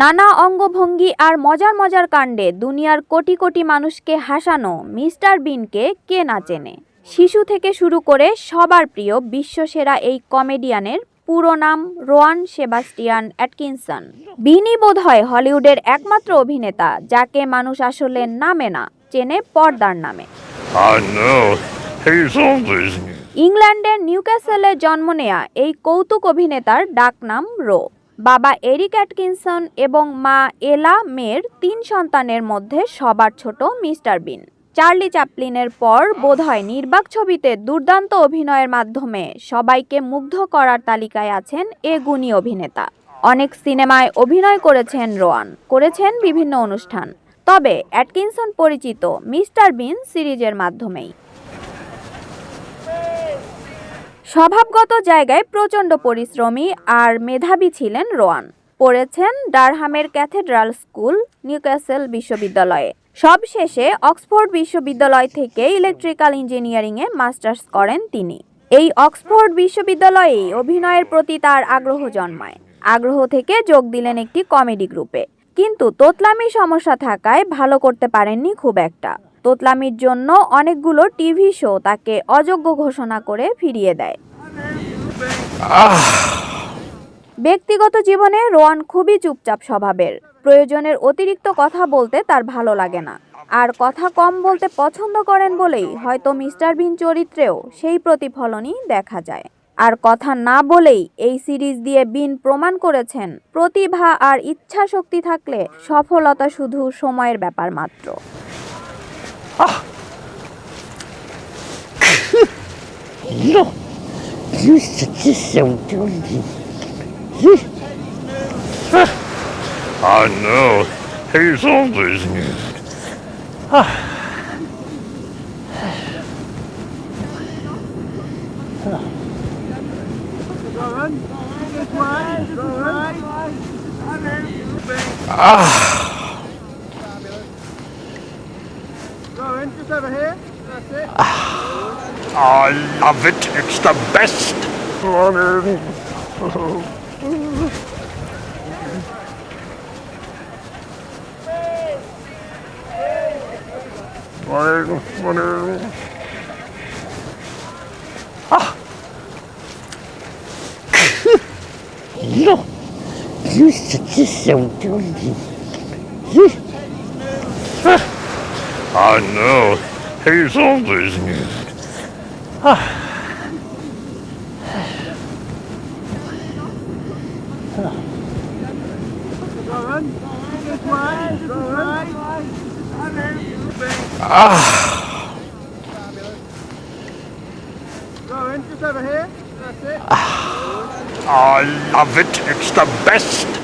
নানা অঙ্গভঙ্গি আর মজার মজার কাণ্ডে দুনিয়ার কোটি কোটি মানুষকে হাসানো মিস্টার বিনকে কে না চেনে? শিশু থেকে শুরু করে সবার প্রিয় বিশ্বসেরা এই কমেডিয়ানের পুরো নাম রোয়ান সেবাস্টিয়ান অ্যাটকিনসন। বিনি বোধ হয় হলিউডের একমাত্র অভিনেতা, যাকে মানুষ আসলে নামে না, চেনে পর্দার নামে। ইংল্যান্ডের নিউক্যাসেলে জন্ম নেয়া এই কৌতুক অভিনেতার ডাকনাম রো। বাবা এরিক অ্যাটকিনসন এবং মা এলা মের তিন সন্তানের মধ্যে সবার ছোট মিস্টার বিন। চার্লি চ্যাপলিনের পর বোধহয় নির্বাক ছবিতে দুর্দান্ত অভিনয়ের মাধ্যমে সবাইকে মুগ্ধ করার তালিকায় আছেন এ গুণী অভিনেতা। অনেক সিনেমায় অভিনয় করেছেন রোয়ান, করেছেন বিভিন্ন অনুষ্ঠান। তবে অ্যাটকিনসন পরিচিত মিস্টার বিন সিরিজের মাধ্যমেই। স্বভাবগত জায়গায় প্রচণ্ড পরিশ্রমী আর মেধাবী ছিলেন রোয়ান। পড়েছেন ডারহামের ক্যাথেড্রাল স্কুল, নিউক্যাসেল বিশ্ববিদ্যালয়ে। সবশেষে অক্সফোর্ড বিশ্ববিদ্যালয় থেকে ইলেকট্রিক্যাল ইঞ্জিনিয়ারিংয়ে মাস্টার্স করেন তিনি। এই অক্সফোর্ড বিশ্ববিদ্যালয়েই অভিনয়ের প্রতি তার আগ্রহ জন্মায়। আগ্রহ থেকে যোগ দিলেন একটি কমেডি গ্রুপে। কিন্তু তোতলামি সমস্যা থাকায় ভালো করতে পারেননি খুব একটা। তোতলামির জন্য অনেকগুলো টিভি শো তাকে অযোগ্য ঘোষণা করে ফিরিয়ে দেয়। ব্যক্তিগত জীবনে রোয়ান খুবই চুপচাপ স্বভাবের। প্রয়োজনের অতিরিক্ত কথা বলতে তার ভালো লাগে না। আর কথা কম বলতে পছন্দ করেন বলেই হয়তো মিস্টার বিন চরিত্রেও সেই প্রতিফলনই দেখা যায়। আর কথা না বলেই এই সিরিজ দিয়ে বিন প্রমাণ করেছেন প্রতিভা আর ইচ্ছা শক্তি থাকলে সফলতা শুধু সময়ের ব্যাপার মাত্র. I know. He's always new. Ah. Go in, just over here. I love it. It's the best. Come on You such a są drogi. I know. He's always new. Ah. Go in, just over here. That's. I love it. It's the best.